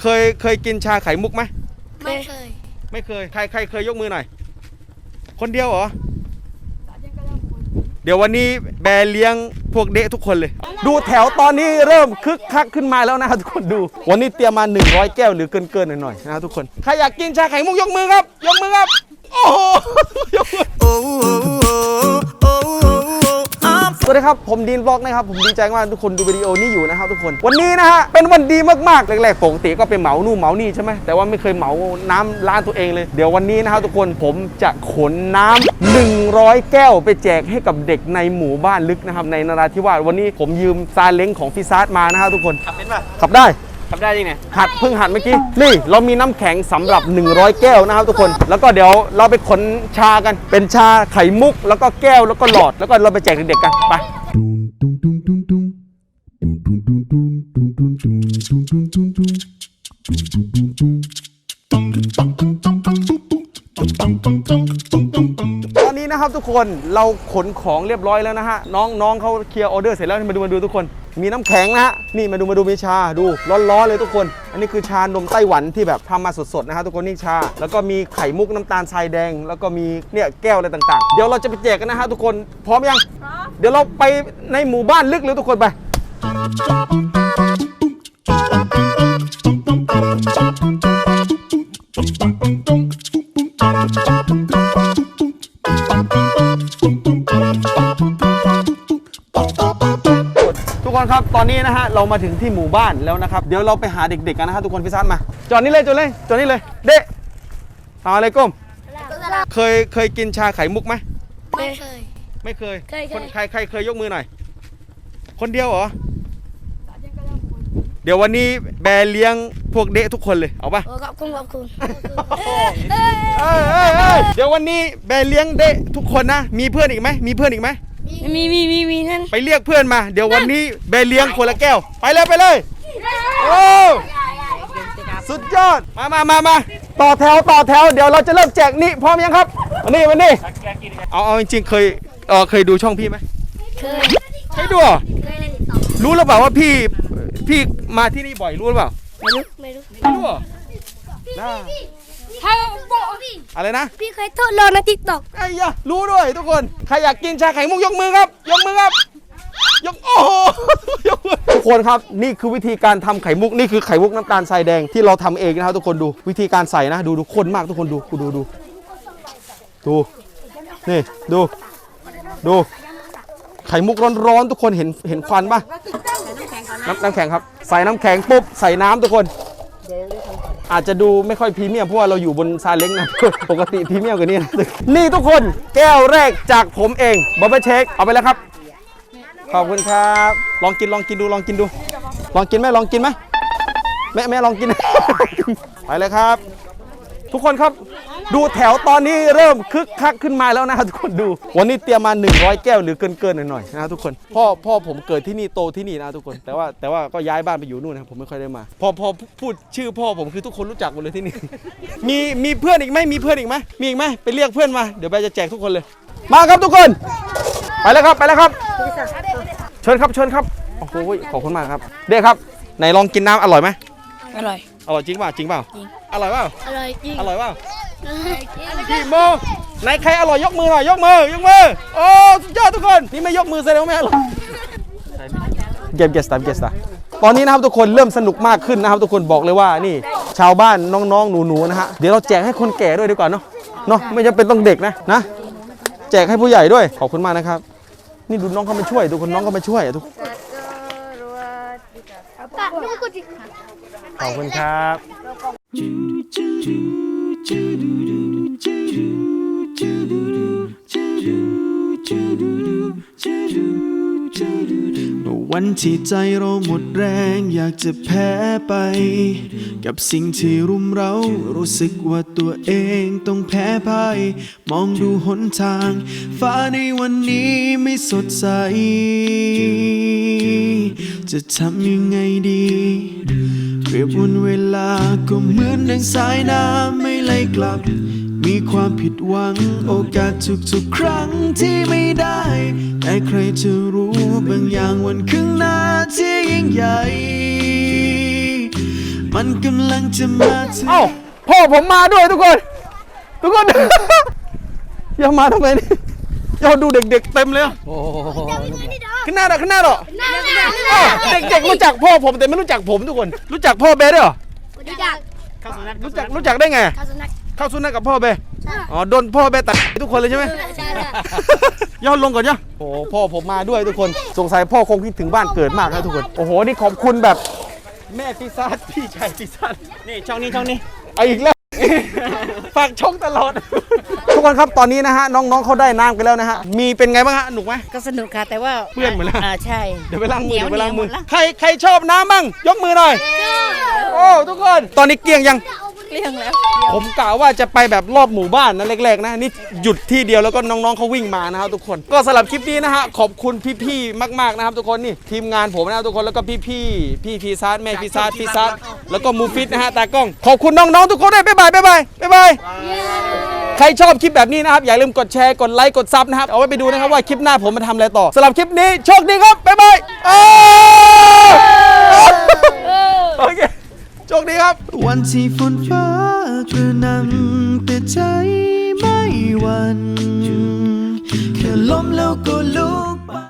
เคยเคยกินชาไข่มุกไหมไม่เคย ไม่เคย ใครใครเคยยกมือหน่อย คนเดียวเหรอ เดี๋ยววันนี้แบร์เลี้ยงพวกเดะทุกคนเลย ดูแถวตอนนี้เริ่มคึกคักขึ้นมาแล้วนะครับทุกคนดู วันนี้เตรียมมา 100 แก้วหรือเกินเกินๆหน่อยๆนะครับทุกคน ใครอยากกินชาไข่มุกยกมือครับ ยกมือครับ โอ้โหยกมือส วัสดีครับ ผมดีนบล็อกนะครับ ผมดีใจมากทุกคนดูวิดีโอนี้อยู่นะครับทุกคน วันนี้นะฮะ เป็นวันดีมากๆแรกๆปกติก็เป็นเหมานู่เหมานี่ใช่ไหมแต่ว่าไม่เคยเหมาน้ำร้านตัวเองเลย เดี๋ยววันนี้นะครับทุกคนผมจะขนน้ำ100 แก้วไปแจกให้กับเด็กในหมู่บ้านลึกนะครับในนราธิวาสวันนี้ผมยืมซาเล้งของฟิซาร์ดมานะครับทุกคนขับเป็นป่ะขับได้ ขับได้จริงเนี่ยหัดเพิ่งหัดเมื่อกี้ นี่เรามีน้ำแข็งสำหรับ 100 แก้วนะครับทุกคน แล้วก็เดี๋ยวเราไปขนชากัน เป็นชาไข่มุก แล้วก็แก้ว แล้วก็หลอด แล้วก็เราไปแจกเด็กๆกัน ไป Dum dum dum dum dum. Dum dum dum dum dum dum dum dum dum dum dum. Dum dum dum dum. Dum dum dum dum dum dum dum. Dum dum dum dum dum dum dum. ตอ นนี้นะครับทุกคนเราขนของเรียบร้อยแล้วนะฮะน้องน้องเขาเคลียร์ออเดอร์เสร็จแล้วมาดูมาดูทุกคน มีน้ำแข็งนะฮะนี่มาดูมาดูมีชาดูร้อนๆเลยทุกคน อันนี้คือชานมไต้หวันที่แบบทำมาสดๆนะฮะทุกคนนี่ชา แล้วก็มีไข่มุกน้ำตาลทรายแดง แล้วก็มีเนี่ยแก้วอะไรต่างๆ เดี๋ยวเราจะไปแจกกันนะฮะทุกคนพร้อมยังเดี๋ยวเราไปในหมู่บ้านลึกเลยทุกคนไป คนครับ ตอนนี้นะฮะเรามาถึงที่หมู่บ้านแล้วนะครับ เดี๋ยวเราไปหาเด็กๆกันนะฮะทุกคนพี่ซันมา จอดนี่เลยจอดเลยจอดนี่เลย เด็กสลามอะไรก้มเคยเคยกินชาไข่มุกไหมไม่เคย ไม่เคยเคยเคย คนใครใครเคยยกมือหน่อย คนเดียวเหรอ เดี๋ยววันนี้แบร์เลี้ยงพวกเดะทุกคนเลยเอาปะโอ้ขอบคุณขอบคุณเอ้ยเอ้ยเอ้ยเดี๋ยววันนี้แบร์เลี้ยงเดะทุกคนนะ มีเพื่อนอีกไหมมีเพื่อนอีกไหม มีมีมีมีนั่นไปเรียกเพื่อนมา เดี๋ยววันนี้แบร์เลี้ยงคนละแก้ว ไปเลยไปเลยโอ้สุดยอด มามามามาต่อแถวต่อแถว เดี๋ยวเราจะเริ่มแจกนี่พร้อมยังครับวันนี้วันนี้เอาเอาจริงๆเคยเออเคยดูช่องพี่ไหมเคยเคยดูเหรอเคยเล่นต่อรู้หรือเปล่าว่าพี่พี่มาที่นี่บ่อยรู้หรือเปล่าไม่รู้ไม่รู้ไม่รู้เหรอ น่าถ้าบอกพี่อะไรนะ พี่เคยทดลองในทิกตอกไอ้ยะรู้ด้วยทุกคน ใครอยากกินชาไข่มุกยกมือครับ ยกมือครับ ยก โอ้โห ยกมือทุกคนครับ นี่คือวิธีการทำไข่มุก นี่คือไข่มุกน้ำตาลทรายแดงที่เราทำเองนะครับทุกคนดู วิธีการใส่นะ ดูดูข้นมากทุกคนดูดูดู ดู นี่ ดู ดู ไข่มุกร้อนๆทุกคนเห็นเห็นควันปะน้ำน้ำแข็งครับ ใส่น้ำแข็งปุ๊บ ใส่น้ำทุกคน อาจจะดูไม่ค่อยพรีเมียมเพราะว่าเราอยู่บนซาเล้งนะ ปกติพรีเมียมกว่านี้นะนี่ทุกคนแก้วแรกจากผมเองบอบเบเช็คเอาไปแล้วครับ ขอบคุณครับ ลองกินลองกินดูลองกินดู ลองกินไหมลองกินไหมแม่แม่ลองกิน ไปเลยครับ ทุกคนครับ ดูแถวตอนนี้เริ่มคึกคักขึ้นมาแล้วนะครับทุกคนดู วันนี้เตรียมมา 100 แก้วหรือเกินเกินๆหน่อยๆนะครับทุกคนพ่อพ่อผมเกิดที่นี่โตที่นี่นะทุกคน แต่ว่าแต่ว่าก็ย้ายบ้านไปอยู่นู่นนะครับผมไม่ค่อยได้มาพอพอพูดชื่อพ่อผมคือทุกคนรู้จักหมดเลยที่นี่ มีมีเพื่อนอีกไหมมีเพื่อนอีกไหมมีอีกไหมไปเรียกเพื่อนมาเดี๋ยวไปจะแจกทุกคนเลย มาครับทุกคน ไปแล้วครับไปแล้วครับเชิญครับเชิญครับโอ้โหขอบคุณมากครับเด็กครับไหนลองกินน้ำอร่อยไหมอร่อยอร่อยจริงเปล่าจริงเปล่าจริงอร่อยเปล่าอร่อยจริงอร่อยเปล่าอร่อยจริง กี่โมงไหนใครอร่อยยกมือหน่อยยกมือยกมือโอ้สุดยอดทุกคนนี่ไม่ยกมือแสดงว่าไม่อร่อยเก็บเก็บสตาร์เก็บสตาร์ตอนนี้นะครับทุกคนเริ่มสนุกมากขึ้นนะครับ ทุกคนบอกเลยว่านี่ ชาวบ้านน้องๆหนูๆนะฮะเดี๋ยวเราแจกให้คนแก่ด้วยดีกว่าเนาะเนาะไม่จำเป็นต้องเด็กนะนะแจกให้ผู้ใหญ่ด้วย ขอบคุณมากนะครับ นี่ดูน้องเขามาช่วย ดูคนน้องเขามาช่วยทุกขอบคุณครับ วันที่ใจเราหมดแรงอยากจะแพ้ไป กับสิ่งที่รุมเรารู้สึกว่าตัวเองต้องแพ้พ่ายมองดูหนทาง ฟ้าในวันนี้ไม่สดใส จะทำยังไงดี เปรียบวันเวลาก็เหมือนดังสายน้ำไม่ไหลกลับ มีความผิดหวังโอกาสทุกๆครั้งที่ไม่ได้ แต่ใครจะรู้บางอย่างวันข้างหน้าที่ยิ่งใหญ่ มันกำลังจะมาถึง เอ้าพ่อผมมาด้วยทุกคน ทุกคน อย่ามาทำไมนี่ ย่าดูเด็กๆเต็มเลยอะขึ้นหน้าหรอขึ้นหน้าหรอหน้าหน้าเอ้าเด็กๆรู้จักพ่อผมแต่ไม่รู้จักผมทุกคน รู้จักพ่อเบด้วยเหรอรู้จักรู้จักรู้จักได้ไง ข้าวสุนัขเข้าสุนัขกับพ่อเบอ๋อโดนพ่อเบตัดทุกคนเลยใช่ไหม ใช่ย่อลงก่อนย่อโอ้โหพ่อผมมาด้วยทุกคน สงสัยพ่อคงคิดถึงบ้านเกิดมากนะทุกคน โอ้โห นี่ขอบคุณแบบ แม่พิซซ่าพี่ชายพิซซ่านี่ช่องนี้ช่องนี้ เอาอีกแล้ว ฝากชงตลอด ทุกคนครับตอนนี้นะฮะน้องๆเขาได้น้ำกันแล้วนะฮะมีเป็นไงบ้างฮะหนุกไหม ก็สนุกค่ะ แต่ว่าเปื้อนหมดแล้ว อ่าใช่เดี๋ยวไปล้างมือเหนีเดี๋ยวไปล้างมือเหนียวหดละใครใครชอบน้ำบ้างยกมือหน่อย โอ้ทุกคนตอนนี้เกลี้ยงยัง เลี่ยงแล้วผมกล่าวว่าจะไปแบบรอบหมู่บ้านนะแรกๆนะนี่หยุดที่เดียวแล้วก็น้องๆเขาวิ่งมานะครับทุกคน ก็สำหรับคลิปนี้นะฮะขอบคุณพี่ๆมากๆนะครับทุกคนนี่ทีมงานผมนะครับทุกคนแล้วก็พี่ๆพี่พีซาร์แม่พีซาร์พีซาร์แล้วก็มูฟิตนะฮะตากล้องขอบคุณน้องๆทุกคนด้วยบ๊ายบายบ๊ายบายบ๊ายบาย ใครชอบคลิปแบบนี้นะครับ อย่าลืมกดแชร์กดไลค์กดซับนะครับ เอาไว้ไปดูนะครับว่าคลิปหน้าผมมาทำอะไรต่อสำหรับคลิปนี้ โชคดีครับ บ๊ายบายอ้าวโอเค โชคดีครับ วันที่ฝนฟ้ากระหนำแต่ใจไม่หวันแค่ลมแล้วก็